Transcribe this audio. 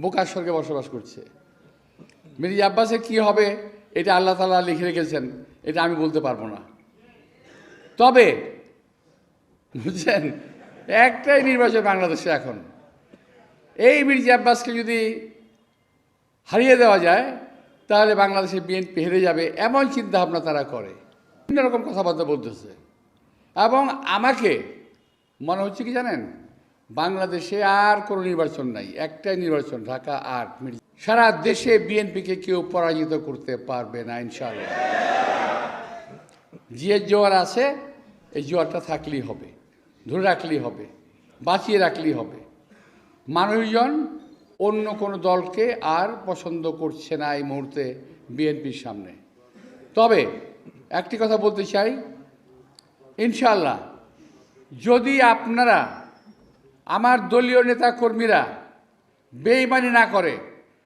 বোকার স্বর্গে বসবাস করছে। মির্জা আব্বাসের কি হবে? এটা আল্লাহ তালা লিখে রেখেছেন। এটা আমি বলতে পারব না। তবে, বুঝছেন? একটাই নির্বাচন বাংলাদেশে এখন। এই মির্জা আব্বাসকে যদি হারিয়ে দেওয়া যায়, তাহলে বাংলাদেশে বিএনপি হেরে যাবে। এমন চিন্তা ভাবনা তারা করে। বিভিন্ন রকম কথাবার্তা বলতেছে। এবং আমাকে মনে হচ্ছে কি জানেন? বাংলাদেশে আর কোনো নির্বাচন নাই, একটাই নির্বাচন, ঢাকা আট মির্জা সারা দেশে বিএনপিকে কেউ পরাজিত করতে পারবে না, ইনশাআল্লাহ। যে জোয়ার আছে, এই জোয়ারটা থাকলেই হবে, ধরে রাখলেই হবে, বাঁচিয়ে রাখলেই হবে। মানুষজন অন্য কোনো দলকে আর পছন্দ করছে না এই মুহূর্তে বিএনপির সামনে। তবে একটি কথা বলতে চাই ইনশাল্লাহ যদি আপনারা আমার দলীয় নেতা কর্মীরা বেইমানি না করে